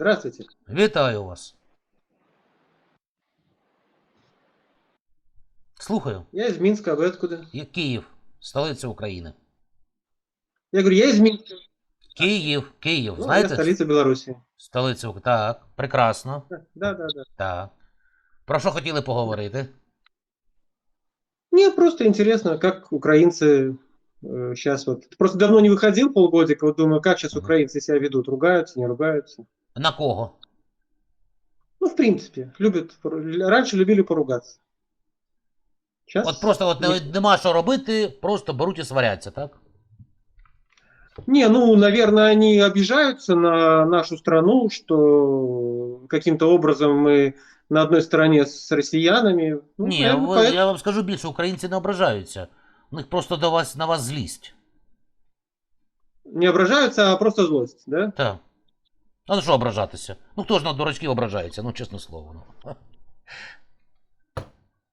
Здравствуйте. Вітаю вас. Слухаю. Я из Минска, а вы откуда? Я Київ, столиця України. Я говорю, я из Минска. Київ, Київ, Ну, я знаєте? столица Беларуси. Столиця України. Так, прекрасно. Да, да, да. Так. Про що хотіли поговорити? Мне просто интересно, как украинцы сейчас вот... Просто давно не выходил полгодика, вот думаю, как сейчас Мгм. украинцы себя ведут, ругаются, не ругаются. На кого? Ну, в принципе, любят... пору- Раньше любили поругаться. Сейчас... От просто от не- нема що робити, просто беруть і сваряться, так? Не, ну, наверное, они обижаются на нашу страну, что каким-то образом мы на одной стороне с россиянами. Ну, Ні, наверное, ви- поэтому- я вам скажу більше, українці не ображаються. У них просто до вас на вас злість. Не ображаются, а просто злость, да? Так. А на що ображатися? Ну хто ж на дурачків ображається, ну чесне слово. Ну.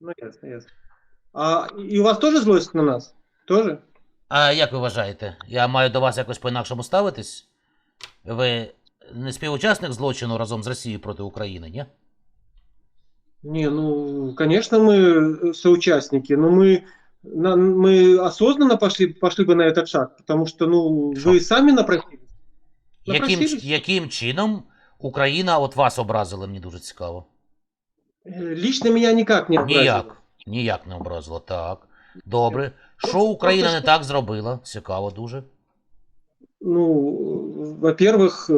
Ну, ясно, ясно. А и у вас тоже злость на нас? Тоже? А як ви вважаєте? Я маю до вас якось по-інакшому ставитись? Ви не співучасник злочину разом з Росією проти України, ні? Не, ну, конечно, мы соучастники, но мы, на- мы осознанно пошли, пошли бы на этот шаг, потому что, ну, Шо? вы сами напросились. Яким, Напросились. ч- яким чином Україна от вас образила, мені дуже цікаво. Э, Лично меня никак не образило. Ніяк. Ніяк не образила. Так. Добре. Що Україна не так зробила? Цікаво дуже. Ну, во-первых,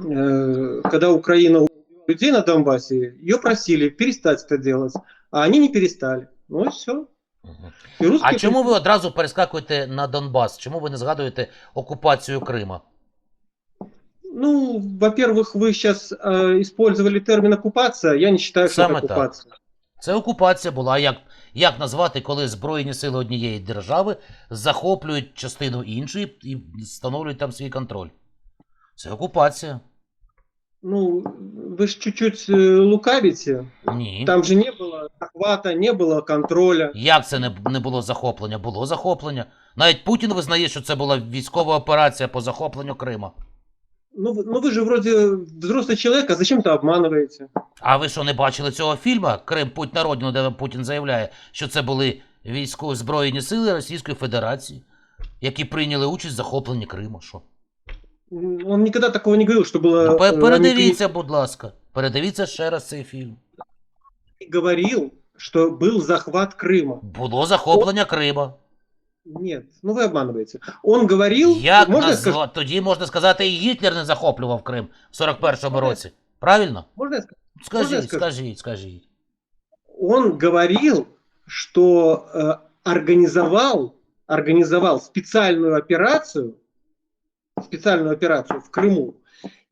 э, когда Украина убила людей на Донбассе, ее просили перестать это делать, а они не перестали. Ну и все. Мгм. И русские А чому ви одразу перескакуєте на Донбас? Чому ви не згадуєте окупацію Крима? Ну, во-первых, вы сейчас использовали термин оккупация. Я не считаю, что Самое это так. оккупация. Це окупація була. А Як, як назвати, коли Збройні сили однієї держави захоплюють частину іншої і встановлюють там свій контроль? Це окупація. Ну, вы же чуть-чуть э, лукавите. Ні. Там же не было захвата, не было контроля. Як це не, не було захоплення? Було захоплення. Навіть Путін визнає, що це була військова операція по захопленню Крима. Ну, вы- ну вы же вроде взрослый человек, а зачем-то обманываете. А ви що не бачили цього фільму Крим Путь на родину, де Путін заявляє, що це були військові збройні сили Російської Федерації, які прийняли участь в захопленні Криму? Що? М, Он никогда такого не говорил, что было... Ну, э, пе- они передивіться, будь ласка. Передивіться ще раз цей фільм. при- говорил, что был захват Крыма. Було захоплення Крима. Нет, ну вы обманываете. Он говорил... Як можно, я назва... скажу, Тоді можна сказати, і Гітлер не захоплював Крим в 41-му Можна я- році. Правильно? можно я скажу? Можна я Скажіть, скажу? скажіть, скажіть. Он говорил, что э, организовал, организовал специальную операцию, специальную операцию в Крыму,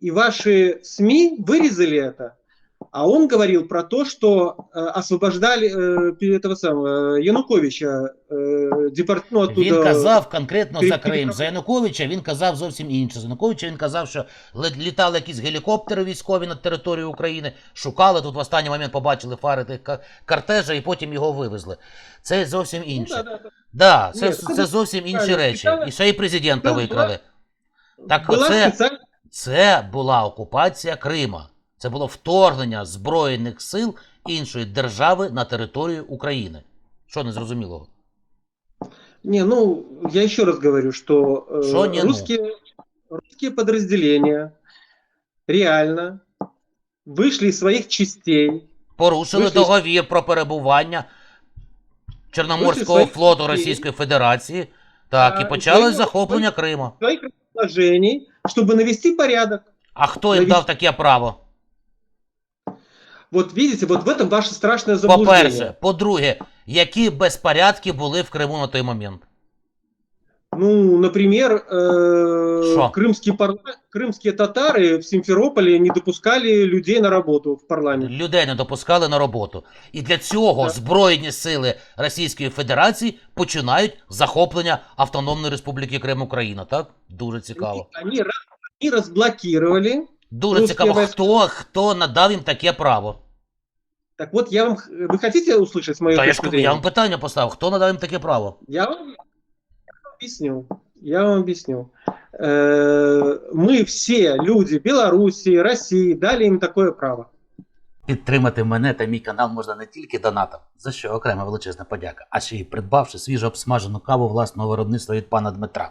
и ваши СМИ вырезали это, а он говорил про то, что э, освобождали э, пи- этого самого э, Януковича, э, депорт, ну, оттуда... Він казав конкретно Пі- за пі- Крим. За Януковича він казав зовсім інше. За Януковича він казав, що ле- літали якісь гелікоптери військові над територією України, шукали тут в останній момент побачили фари тих ка- кортежа і потім його вивезли. Це зовсім Ну, інше. да, да, да. Да, це, Ні, це це зовсім інші правильно. речі. Літали- І ще й президента Була- викрали. Так Была оце- специальная Це була окупація Крима. Це було вторгнення Збройних сил іншої держави на територію України. Що незрозумілого? Не, ну, я еще раз говорю, что э, Шо не ну? русские, русские подразделения реально вышли из своих частей. Порушили Вийшли з- договір про перебування Чорноморського Вийшли з флоту своїх Російської Федерації. Так, і А, почалось свої- захоплення Крима. своих расположений, чтобы навести порядок. А хто їм навіть- дав таке право? Вот видите, вот в этом ваше страшное заблуждение. По-перше, по-друге, які безпорядки були в Криму на той момент? Ну, например, э, Шо? крымские, парла- крымские татары в Симферополе не допускали людей на работу в парламент. Людей не допускали на роботу. І для цього Так. Збройні сили Російської Федерації починають захоплення Автономної Республіки Крим Україна. Так? Дуже цікаво. Они, раз- они разблокировали. Дуже Русські цікаво, війська. хто, хто надав їм таке право. Так вот, я вам... х- Вы хотите услышать мою Та я ж точку кажу, я зрения? вам питання поставив, хто надав їм таке право? Я вам объясню. Я вам объясню. э, мы все люди Белоруссии, России дали им такое право. Підтримати мене та мій канал можна не тільки донатом, за що окрема величезна подяка, а ще й придбавши свіжо обсмажену каву власного виробництва від пана Дмитра.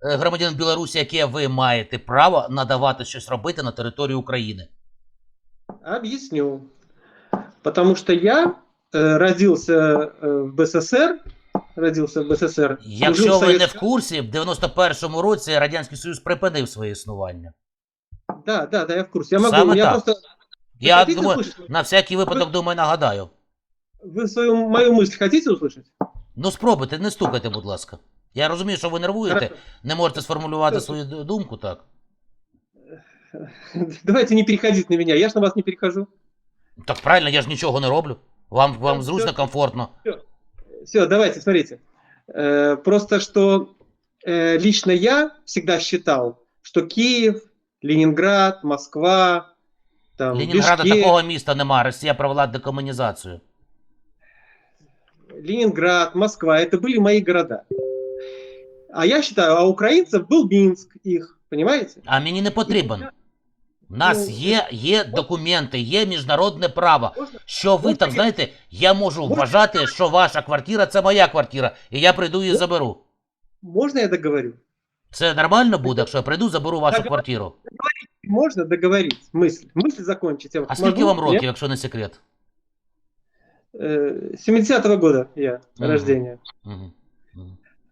громадянин Білорусі, яке ви маєте право надавати щось робити на території України? Объясню. Потому что я э, родился э, в БССР, родился в БССР. Якщо служил в ви не в Советском- курсі, в 91-му році Радянський Союз припинив своє існування. Да, да, да, я в курсе. Я могу, Самое я так. просто... Вы Я хотите думаю, услышать? на всякий випадок, думаю, нагадаю. Вы свою мою мысль хотите услышать? Ну спробуйте, не стукайте, будь ласка. Я розумію, що ви нервуєте, Хорошо. не можете сформулювати Хорошо. свою д- думку, так. Давайте не переходить на меня, я ж на вас не перехожу. Так правильно, я ж нічого не роблю. Вам, вам Так, зручно, всё. комфортно. Все, давайте, смотрите. Э, Просто что э, лично я всегда считал, что Киев, Ленинград, Москва, там, Ленінграда Бішкек, такого міста немає, Росія провела декомунізацію. Ленинград, Москва, это были мои города. А я считаю, а у украинцев был Минск их, понимаете? А мені не потрібен. У нас Ну, є, є документи, є міжнародне право. Можно? Що ви Можна там я- знаєте, я можу Можна- вважати, що ваша квартира це моя квартира, і я прийду і заберу. Можно я договорю? Це нормально буде, якщо я прийду, заберу вашу Так, квартиру. Можно договорить мысль. Мысль закончить. Я А вот скільки могу? вам Нет? років, якщо не секрет? Э, 70-го года я, Мгм. рождения. Мгм.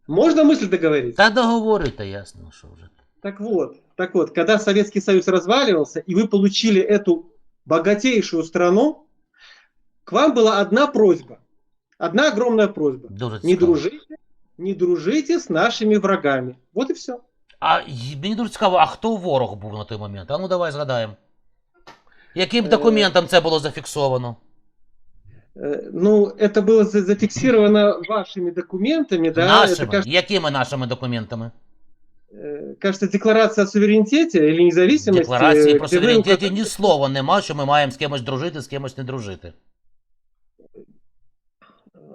Мгм. Можно мысль договорить? Та договорите, ясно, що вже. Так вот, так вот, когда Советский Союз разваливался, и вы получили эту богатейшую страну, к вам была одна просьба. Одна огромная просьба. Дуже Не цікаво. дружите, не дружите с нашими врагами. Вот и все. А й- мені дуже цікаво, а хто ворог був на той момент? А ну давай згадаємо. Яким Е, документом це було зафіксовано? Э, Ну, это было за- зафиксировано вашими документами, да? Это, Нашими? кажется, Якими нашими документами? э, кажется, декларация о суверенитете или независимости. Декларації про где вы суверенітеті указали- ні слова нема, що ми маємо з кимось дружити, з кимось не дружити.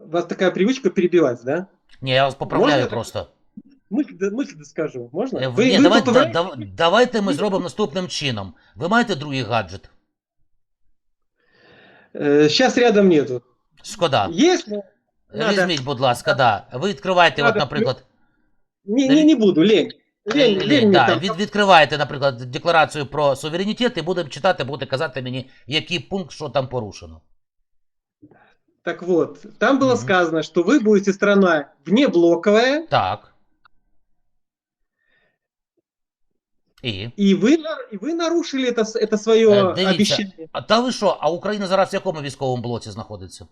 У вас такая привычка перебивать, да? Ні, я вас поправляю Можна? просто. Мысль, да- мысль доскажу. Можно? Е, Вы- Ні, вы давай, да, поправляете? дав- давайте ми зробимо наступним чином. Ви маєте другий гаджет? Э, Сейчас рядом нету. Шкода. Если... Надо. Візьміть, будь ласка, да. Ви відкриваєте, от, Надо. наприклад, Не, не, не буду, лень. Лень, Лень, лень мне да, там. від, відкриваєте, наприклад, декларацію про суверенітет і будемо читати, будете казати мені, який пункт, що там порушено. Так вот, там было Мгм. сказано, что вы будете страна внеблоковая, Так. І. и вы, нар- и вы нарушили это, с- это свое Э, дивіться. обещание. А та ви що, а Україна зараз в якому військовому блоці знаходиться?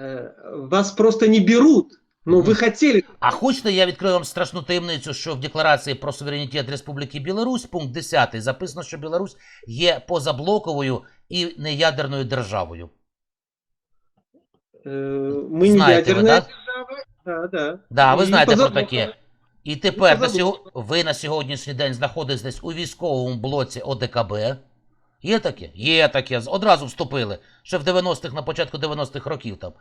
Э, Вас просто не берут, но Мгм. вы хотели. А хочете, я відкрию вам страшну таємницю, що в декларації про суверенітет Республіки Білорусь, пункт 10, записано, що Білорусь є позаблоковою і неядерною державою. Э, Мы не Знаете вы, ядерная да? держава. Да, да. Да, ви И знаєте про позаблоковая. таке. І тепер на позабув. сього... ви на сьогоднішній день знаходитесь у військовому блоці ОДКБ. Є таке? Є таке. Одразу вступили. Ще в 90-х, на початку 90-х років там.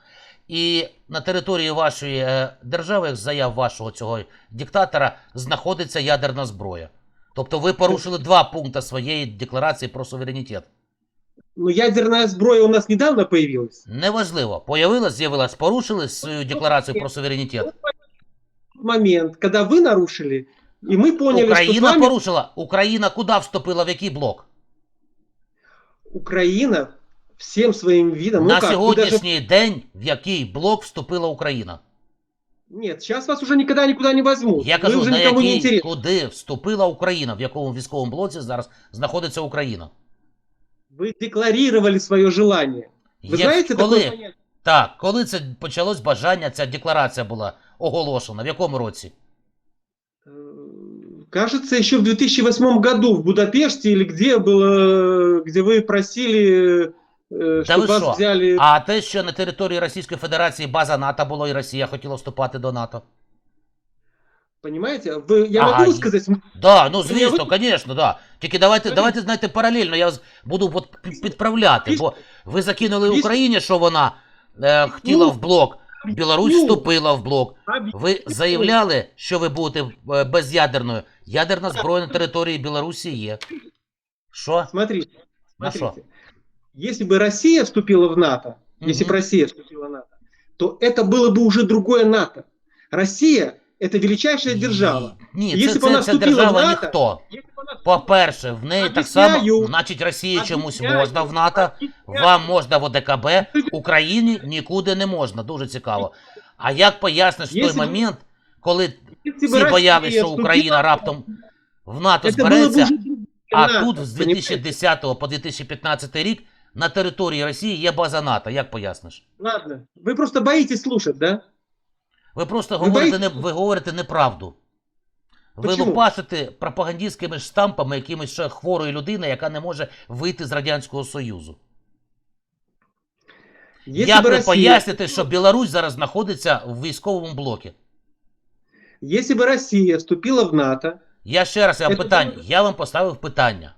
І на території вашої е, держави, як заяв вашого цього диктатора, знаходиться ядерна зброя. Тобто ви порушили два пункти своєї декларації про суверенітет. Ну, ядерная сброя у нас недавно появилась. Неважливо, появилась, з'явилась, порушили свою декларацію про суверенітет Момент, когда вы нарушили, и мы поняли, что с Україна вами порушила. Україна куди вступила, в який блок? Украина всем своим видом. на ну как, вы сьогоднішній день в який блок вступила Україна? даже... Нет, сейчас вас уже никогда никуда не возьмут. Я вы кажу, уже на никому не який интересны. куди вступила Україна, в якому військовому блоці зараз знаходиться Україна? Вы декларировали свое желание. Вы Як- знаете коли? такое понятие? Так, коли це почалось бажання, ця декларація була оголошена? В якому році? Э, кажется, еще в 2008 году в Будапеште или где было, где вы просили, э, Да чтобы вы вас що? взяли. А те, що на території Російської Федерації база НАТО було, і Росія хотіла вступати до НАТО. Понимаете? Вы, я Ага, могу и- сказать, Да, ну Я звісно, ви- звісно, да. Тільки давайте, Смотрите. давайте знаєте, паралельно я з- буду от пі- підправляти, бо ви закинули Вісь- Україні, що вона е, хотіла Ну, в блок. Білорусь ну, вступила в блок. объясните. Ви заявляли, що ви будете е, безядерною. Ядерна зброя на території Білорусі є. Що? Смотрите, На смотрите. Если бы Россия вступила в НАТО, если Мгм. бы Россия вступила в НАТО, то это было бы уже другое НАТО. Россия – это величайшая держава. Ні, Якщо це, б вона це, це вступила в держава НАТО, ніхто. Если бы она По-перше, в неї так Об'ясняю. само, значить, Росії чомусь Об'ясняю. можна в НАТО, Объясняю. вам можна в ОДКБ, Україні нікуди не можна. Дуже цікаво. А як поясниш в той Якщо б- момент, коли Если бы всі Россия боялися, що вступила Україна в раптом в НАТО Это было бы збереться, уже другое а НАТО, тут з понимаете? 2010 по 2015 рік на території Росії є база НАТО. Як поясниш? Ладно, вы просто боитесь слушать, да? Ви просто Ви говорите, не, боїтесь? ви говорите неправду. Ви Почему? лупашите пропагандистськими штампами якимось ще хворої людини, яка не може вийти з Радянського Союзу. Если Як бы ви Россия, поясните, що Білорусь зараз знаходиться в військовому блокі? если бы Россия вступила в НАТО, Я ще раз я вам Це питання. було- Я вам поставив питання.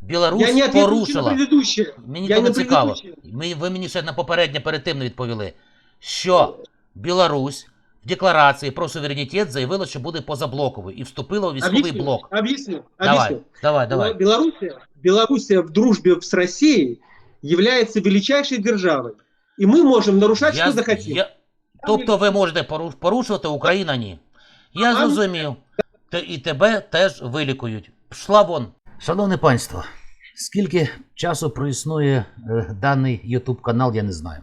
Білорусь я не ответил на порушила. предыдущее. Мені Я то не на цікаво. предыдущее. Ми, ви мені ще на попереднє перед тим не відповіли, що Білорусь в декларації про суверенітет заявила, що буде позаблоковою і вступила у військовий Объясню, блок. Объясню, Давай, объясню. давай, давай. Белоруссия, Белоруссия в дружбе с Россией является величайшей державой. И мы можем нарушать, что захотим. я- Тобто ви можете пору- порушувати, Україна ні. Я А, зрозумів. Те- І тебе теж вилікують. Пшла вон. Шановне панство, скільки часу проіснує е, даний YouTube канал, я не знаю.